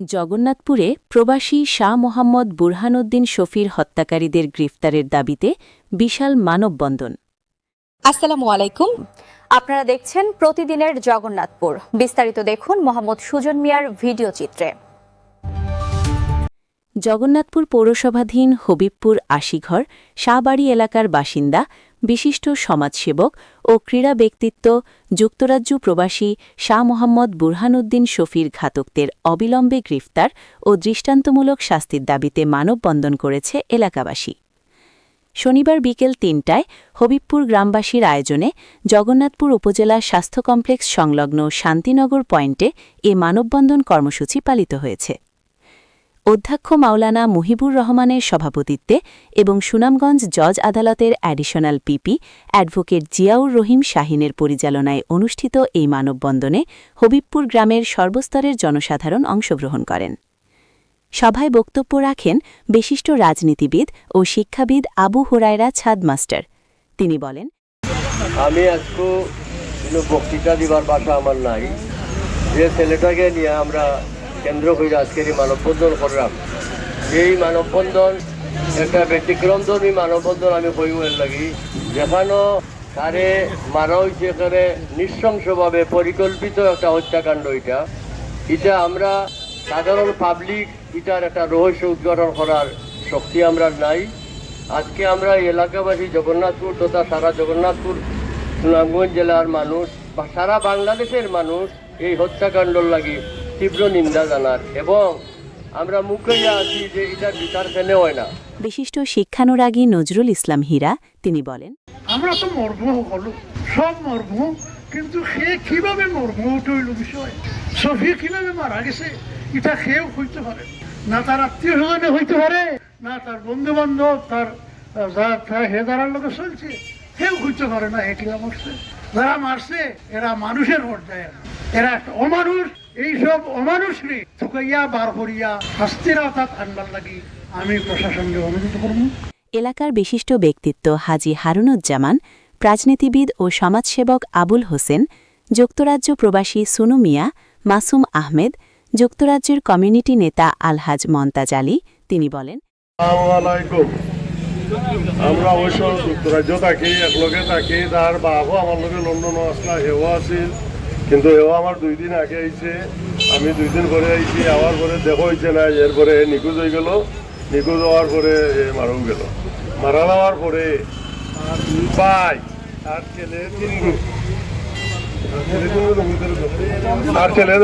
জগন্নাথপুরে প্রবাসী শাহ মোহাম্মদ বুরহানুদ্দিন শফির হত্যাকারীদের গ্রেফতারের দাবিতে বিশাল মানববন্ধন। আসসালামু আলাইকুম। আপনারা দেখছেন প্রতিদিনের জগন্নাথপুর। বিস্তারিত দেখুন মোহাম্মদ সুজন মিয়ার ভিডিও চিত্রে। জগন্নাথপুর পৌরসভাধীন হবিবপুর আশিঘর শাহবাড়ি এলাকার বাসিন্দা বিশিষ্ট সমাজসেবক ও ক্রীড়া ব্যক্তিত্ব যুক্তরাজ্য প্রবাসী শাহ মোহাম্মদ বুরহানুদ্দিন শফির ঘাতকদের অবিলম্বে গ্রেফতার ও দৃষ্টান্তমূলক শাস্তির দাবিতে মানববন্ধন করেছে এলাকাবাসী। শনিবার বিকেল তিনটায় হবিবপুর গ্রামবাসীর আয়োজনে জগন্নাথপুর উপজেলা স্বাস্থ্য কমপ্লেক্স সংলগ্ন শান্তিনগর পয়েন্টে এ মানববন্ধন কর্মসূচি পালিত হয়েছে। অধ্যক্ষ মাওলানা মুহিবুর রহমানের সভাপতিত্বে এবং সুনামগঞ্জ জজ আদালতের additional PP advocate Ziaur Rahim শাহিনের পরিচালনায় অনুষ্ঠিত এই মানববন্ধনে হবিবপুর গ্রামের সর্বস্তরের জনসাধারণ অংশগ্রহণ করেন। সভায় বক্তব্য রাখেন বিশিষ্ট রাজনীতিবিদ ও শিক্ষাবিদ আবু হুরায়রা ছাদ মাস্টার। তিনি বলেন, আমি আজকে বক্তৃতা দিবার বাসা আমার নাই। যে ছেলেটাকে নিয়ে আমরা কেন্দ্র করে আজকের এই মানববন্ধন করলাম। এই মানববন্ধন একটা ব্যতিক্রমধর্মী মানববন্ধন আমি কইবেন লাগি। যেখানে তারে মারা হয়েছে এখানে নৃশংসভাবে পরিকল্পিত একটা হত্যাকাণ্ড এটা। এটা আমরা সাধারণ পাবলিক এটার একটা রহস্য উদ্ঘাটন করার শক্তি আমরা নাই। আজকে আমরা এলাকাবাসী জগন্নাথপুর তথা সারা জগন্নাথপুর, সুনামগঞ্জ জেলার মানুষ বা সারা বাংলাদেশের মানুষ এই হত্যাকাণ্ডর লাগি তীব্র নিন্দা জানার এবং আমরা মুখে আছি যে এটার বিচার ফেলে হয় না। বিশিষ্ট শিক্ষানুরাগী নজরুল ইসলাম হীরা তিনি বলেন আমরা তো মরব সকলো সব মরব কিন্তু সে কীভাবে ওটা হইল বিষয়। সফি কীভাবে মারা গেছে এটা সেও হইতে পারে। না তার আত্মীয় স্বজনে হইতে পারে না তার বন্ধু বান্ধব তার হে যারার লোকে চলছে কেউ হইতে পারে না একলা মরছে। যারা মারছে এরা মানুষের পর্যায়ে। না। এরা একটা অমানুষ এইসব অমানুষরে থুকাইয়া বার করিয়া শাস্তির আওতাত আনবার লাগি আমি প্রশাসনকে অনুরোধ করব। এলাকার বিশিষ্ট ব্যক্তিত্ব হাজি হারুনুজ্জামান রাজনীতিবিদ ও সমাজসেবক আবুল হোসেন যুক্তরাজ্য প্রবাসী সুনু মিয়া মাসুম আহমেদ যুক্তরাজ্যের কমিউনিটি নেতা আলহাজ মন্তাজ আলী তিনি বলেন আমরা অবশ্য যুক্তরাজ্য থাকি একলগে থাকি তার বাবু আমার লগে লন্ডন আসলা হেওয়া আছিল কিন্তু এও আমার দুই দিন আগে আইছে। আমি দুই দিন পরে আইছি, আওয়ার পরে দেখো হয়েছে না, এরপরে নিখোঁজ হয়ে গেল। নিখোঁজ হওয়ার পরে মারাও গেল। মারা যাওয়ার পরে ভাই আর ছেলে আর ছেলে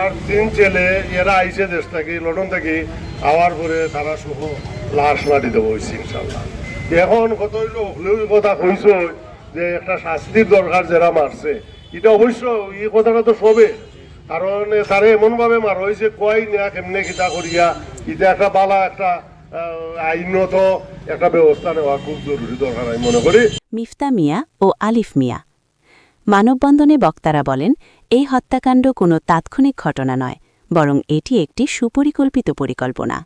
আর তিন ছেলে, এরা আইছে দেশ থাকি, লন্ডন থাকি। আওয়ার পরে তারা সহ লাশ মাটি দেবো হয়েছে ইনশাল্লাহ এখন কত হইল, হলেও কথা কইস যে একটা শাস্তির দরকার যারা মারছে। এটা অবশ্য এই কথাটা তো সবে। কারণ তারে এমন ভাবে মার হয়েছে, কয় না কেমনে কিতা করিয়া, এটা একটা বালা, একটা আইনত একটা ব্যবস্থা নেওয়া খুব জরুরি দরকার আমি মনে করি। মিফতা মিয়া ও আলিফ মিয়া। মানববন্ধনে বক্তারা বলেন, এই হত্যাকাণ্ড কোনো তাৎক্ষণিক ঘটনা নয়, বরং এটি একটি সুপরিকল্পিত পরিকল্পনা।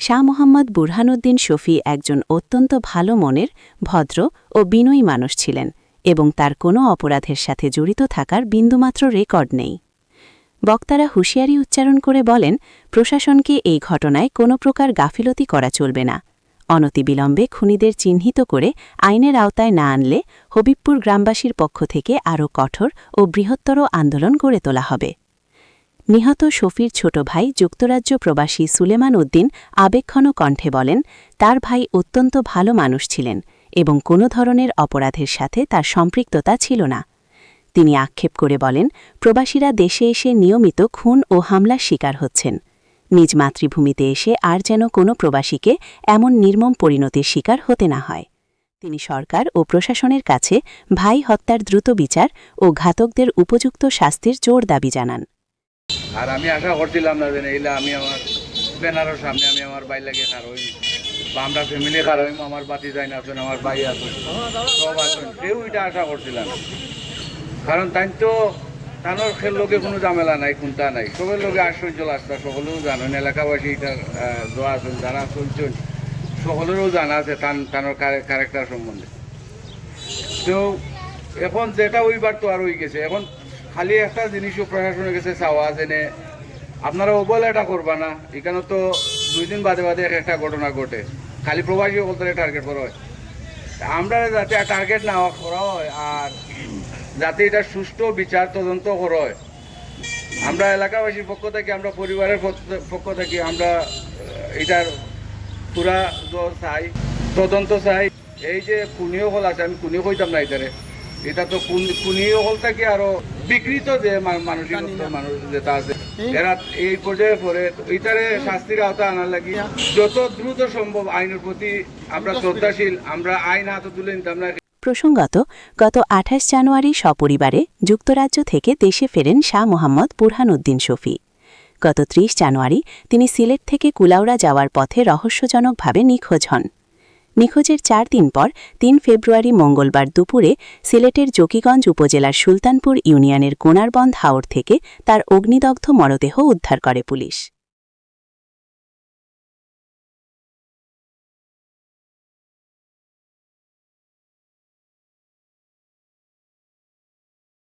শাহ মোহাম্মদ বুরহানুদ্দিন শফি একজন অত্যন্ত ভালো মনের, ভদ্র ও বিনয়ী মানুষ ছিলেন। এবং তার কোনো অপরাধের সাথে জড়িত থাকার বিন্দুমাত্র রেকর্ড নেই। বক্তারা হুঁশিয়ারি উচ্চারণ করে বলেন, প্রশাসনকে এই ঘটনায় কোনো প্রকার গাফিলতি করা চলবে না। অনতিবিলম্বে খুনিদের চিহ্নিত করে আইনের আওতায় না আনলে হবিবপুর গ্রামবাসীর পক্ষ থেকে আরও কঠোর ও বৃহত্তর আন্দোলন গড়ে তোলা হবে। নিহত শফির ছোট ভাই যুক্তরাজ্য প্রবাসী সুলেমান উদ্দিন আবেক্ষণ কণ্ঠে বলেন, তার ভাই অত্যন্ত ভালো মানুষ ছিলেন। এবং কোনো ধরনের অপরাধের সাথে তার সম্পৃক্ততা ছিল না। তিনি আক্ষেপ করে বলেন, প্রবাসীরা দেশে এসে নিয়মিত খুন ও হামলার শিকার হচ্ছেন। নিজ মাতৃভূমিতে এসে আর যেন কোনো প্রবাসীকে এমন নির্মম পরিণতির শিকার হতে না হয়। তিনি সরকার ও প্রশাসনের কাছে ভাই হত্যার দ্রুত বিচার ও ঘাতকদের উপযুক্ত শাস্তির জোর দাবি জানান। আর আমি আশা করছিলাম না যে আমি আমার ব্যানারের সামনে আমি আমার বাই লাগে বা আমরা ফ্যামিলি খার হইম আমার বাতি যাই না আছেন আমার ভাই আছেন সব আছেন কেউ এটা আশা করছিলাম কারণ তাই তো তানোর খেল লোকে কোনো ঝামেলা নাই, কোনটা নাই। সবের লোকে আশ্চর্য রাস্তা, সকলেও জানেন এলাকাবাসী এটা দোয়া আছেন, যারা চলছেন, সকলেরও জানা আছে তান তানোর ক্যারেক্টার সম্বন্ধে। তো এখন যেটা ওইবার তো আর হয়ে গেছে। এখন খালি একটা জিনিসও প্রশাসনের কাছে চাওয়া যেনে আপনারা অবহেলাটা করবা না। এখানে তো দুই দিন বাদে বাদে এক একটা ঘটনা ঘটে। খালি প্রবাসী বলতে টার্গেট করা হয়। আমরা যাতে টার্গেট না করা হয় আর যাতে এটা সুষ্ঠু বিচার তদন্ত করা হয়। আমরা এলাকাবাসীর পক্ষ থেকে, আমরা পরিবারের পক্ষ- থেকে আমরা এটার পুরা চাই, তদন্ত চাই। এই যে কুনিও হল আছে, আমি কুনিও কইতাম না এটারে। এটা তো কুন- কুনিও হল থেকে আরও বিকৃত যে মা- মানসিকতা মানুষ যেটা আছে। এরা এই পর্যায়ে পরে এটারে শাস্তির আওতা আনার লাগি। যত দ্রুত সম্ভব আইনের প্রতি আমরা শ্রদ্ধাশীল আমরা আইন হাতে তুলে নিতাম না প্রসঙ্গত গত আঠাশ জানুয়ারি সপরিবারে যুক্তরাজ্য থেকে দেশে ফেরেন শাহ মোহাম্মদ বুরহান উদ্দিন শফি। গত ত্রিশ জানুয়ারি তিনি সিলেট থেকে কুলাউড়া যাওয়ার পথে রহস্যজনকভাবে নিখোঁজ হন। নিখোঁজের চার দিন পর তিন ফেব্রুয়ারি মঙ্গলবার দুপুরে সিলেটের জকিগঞ্জ উপজেলার সুলতানপুর ইউনিয়নের কোনারবন্ধ হাওর থেকে তার অগ্নিদগ্ধ মরদেহ উদ্ধার করে পুলিশ।